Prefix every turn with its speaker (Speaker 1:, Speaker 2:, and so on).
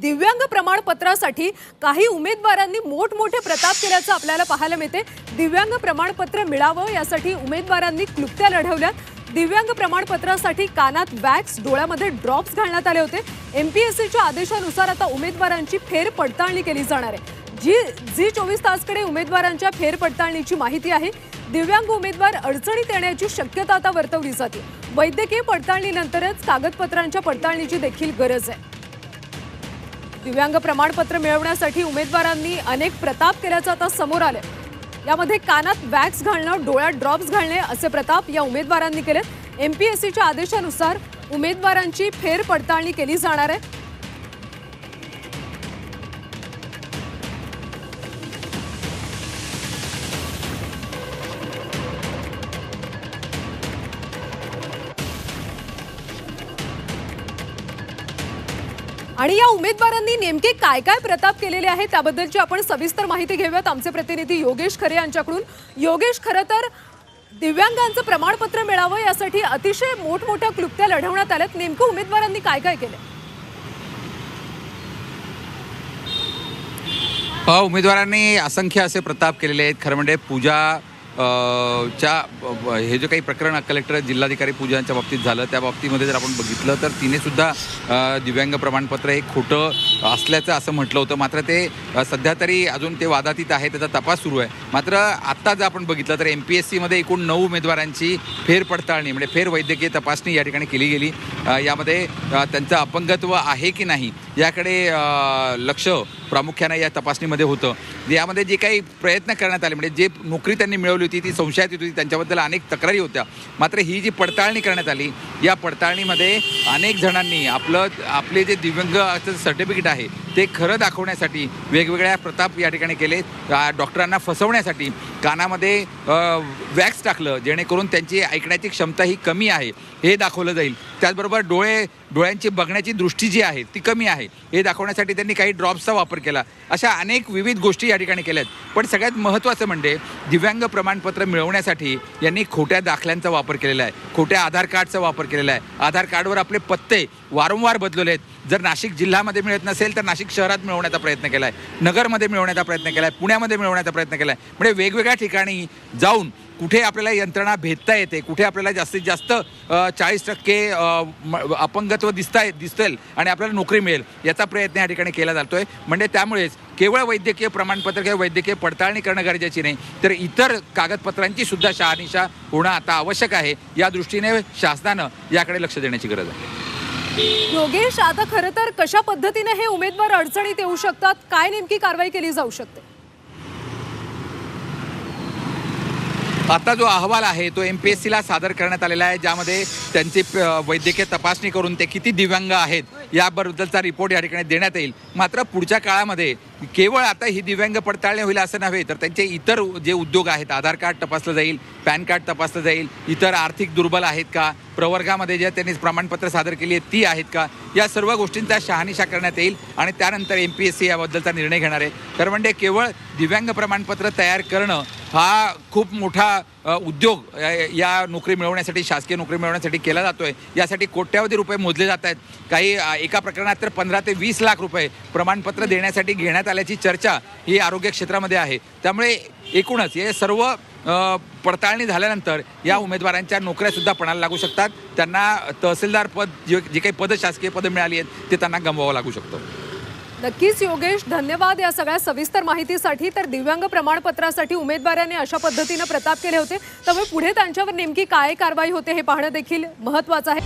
Speaker 1: दिव्यांग प्रमाणपत्रासाठी काही उमेदवारांनी मोठमोठे प्रताप केल्याचं आपल्याला पाहायला मिळते. दिव्यांग प्रमाणपत्र मिळावं यासाठी उमेदवारांनी क्लुप्त्या लढवल्यात. दिव्यांग प्रमाणपत्रासाठी कानात वॅक्स डोळ्यामध्ये ड्रॉप्स घालण्यात आले होते. एमपीएससीच्या आदेशानुसार आता उमेदवारांची फेर पडताळणी केली जाणार आहे. जी जी चोवीस तासकडे उमेदवारांच्या फेर पडताळणीची माहिती आहे. दिव्यांग उमेदवार अडचणीत येण्याची शक्यता आता वर्तवली जाते. वैद्यकीय पडताळणीनंतरच कागदपत्रांच्या पडताळणीची देखील गरज आहे. दिव्यांग प्रमाणपत्र मिळवण्यासाठी उमेदवारांनी अनेक प्रताप केल्याचं आता समोर आले यामध्ये कानात वॅक्स घालणं डोळ्यात ड्रॉप्स घालणे असे प्रताप या उमेदवारांनी केलेत. एमपीएससीच्या आदेशानुसार उमेदवारांची फेर पडताळणी केली जाणार आहे. आणि या उमेदवारांनी नेमके काय काय प्रताप केलेले आहेत त्याबद्दलची आपण सविस्तर माहिती घेऊयात. आमचे प्रतिनिधी योगेश खरे यांच्याकडून. योगेश खरं तर दिव्यांगांचं प्रमाणपत्र मिळावं यासाठी अतिशय मोठमोठ्या क्लुप्त्या लढवण्यात आल्यात. नेमकं उमेदवारांनी काय काय केलं?
Speaker 2: उमेदवारांनी असंख्य असे प्रताप केलेले आहेत. खरं म्हणजे पूजा च्या हे जे काही प्रकरण कलेक्टर जिल्हाधिकारी पूजांच्या बाबतीत झालं त्या बाबतीमध्ये जर आपण बघितलं तर तिने सुद्धा दिव्यांग प्रमाणपत्र हे खोटं असल्याचं असं म्हटलं होतं. मात्र ते सध्या तरी अजून ते वादातीत आहे त्याचा तपास सुरू आहे. मात्र आत्ता जर आपण बघितलं तर एम पी एस सीमध्ये एकूण नऊ उमेदवारांची फेरपडताळणी म्हणजे फेर वैद्यकीय तपासणी या ठिकाणी केली गेली. यामध्ये त्यांचं अपंगत्व आहे की नाही याकडे लक्ष प्रामुख्यानं या तपासणीमध्ये होतं. यामध्ये जे काही प्रयत्न करण्यात आले म्हणजे जे नोकरी त्यांनी मिळवली होती ती संशयात येत होती. त्यांच्याबद्दल अनेक तक्रारी होत्या. मात्र ही जी पडताळणी करण्यात आली या पडताळणीमध्ये अनेक जणांनी आपलं आपले जे दिव्यांग सर्टिफिकेट आहे. ते खरं दाखवण्यासाठी वेगवेगळ्या प्रताप या ठिकाणी केले. डॉक्टरांना फसवण्यासाठी कानामध्ये वॅक्स टाकलं जेणेकरून त्यांची ऐकण्याची क्षमता ही कमी आहे. हे दाखवलं जाईल. त्याचबरोबर डोळे डोळ्यांची बघण्याची दृष्टी जी आहे ती कमी आहे. हे दाखवण्यासाठी त्यांनी काही ड्रॉप्सचा वापर केला. अशा अनेक विविध गोष्टी या ठिकाणी केल्या आहेत पण सगळ्यात महत्त्वाचं म्हणजे दिव्यांग प्रमाणपत्र मिळवण्यासाठी यांनी खोट्या दाखल्यांचा वापर केलेला आहे. खोट्या आधार कार्डचा वापर केलेला आहे. आधार कार्डवर आपले पत्ते वारंवार बदलवले आहेत. जर नाशिक जिल्ह्यामध्ये मिळत नसेल तर नाशिक शहरात मिळवण्याचा प्रयत्न केला आहे नगरमध्ये मिळवण्याचा प्रयत्न केला आहे पुण्यामध्ये मिळवण्याचा प्रयत्न केला आहे म्हणजे वेगवेगळ्या ठिकाणी जाऊन कुठे आपल्याला यंत्रणा भेदता येते कुठे आपल्याला जास्तीत जास्त चाळीस टक्के अपंगत्व दिसता दिसेल आणि आपल्याला नोकरी मिळेल याचा प्रयत्न या ठिकाणी केला जातोय. म्हणजे त्यामुळेच केवळ वैद्यकीय प्रमाणपत्र किंवा वैद्यकीय पडताळणी करणं गरजेची नाही तर इतर कागदपत्रांची सुद्धा शहानिशा होणं आता आवश्यक आहे. या दृष्टीने शासनानं याकडे लक्ष देण्याची गरज आहे.
Speaker 1: योगेश आता खरं तर कशा पद्धतीने हे उमेदवार अडचणीत येऊ शकतात? काय नेमकी कारवाई केली जाऊ शकते?
Speaker 2: आता जो अहवाल आहे तो एम पी एस सीला सादर करण्यात आलेला आहे ज्यामध्ये त्यांची वैद्यकीय तपासणी करून ते किती दिव्यांग आहेत याबद्दलचा रिपोर्ट या ठिकाणी देण्यात येईल. मात्र पुढच्या काळामध्ये केवळ आता ही दिव्यांग पडताळणी होईल असं नव्हे तर त्यांचे इतर जे उद्योग आहेत आधार कार्ड तपासलं जाईल पॅन कार्ड तपासलं जाईल इतर आर्थिक दुर्बल आहेत का प्रवर्गामध्ये ज्या त्यांनी प्रमाणपत्र सादर केली आहेत ती आहेत का या सर्व गोष्टींचा शहानिशा करण्यात येईल आणि त्यानंतर एम पी एस सी याबद्दलचा निर्णय घेणार आहे. तर म्हणजे केवळ दिव्यांग प्रमाणपत्र तयार करणं हा खूप मोठा उद्योग या नोकरी मिळवण्यासाठी शासकीय नोकरी मिळवण्यासाठी केला जातोय. यासाठी कोट्यावधी रुपये मोजले जात आहेत. काही एका प्रकरणात तर पंधरा ते वीस लाख रुपये प्रमाणपत्र देण्यासाठी घेण्यात आल्याची चर्चा ही आरोग्य क्षेत्रामध्ये आहे. त्यामुळे एकूणच हे सर्व पडताळणी झाल्यानंतर या उमेदवारांच्या नोकऱ्या सुद्धा पणाला लागू शकतात. त्यांना तहसीलदार पद जे जे काही पद शासकीय पदं मिळाली आहेत ते त्यांना गमवावं लागू शकतं.
Speaker 1: नक्कीच योगेश धन्यवाद या सगळ्या सविस्तर माहितीसाठी. तर दिव्यांग प्रमाणपत्रासाठी उमेदवाराने अशा पद्धतीनं प्रताप केले होते. त्यामुळे पुढे त्यांच्यावर नेमकी काय कारवाई होते हे पाहणं देखील महत्वाचं आहे.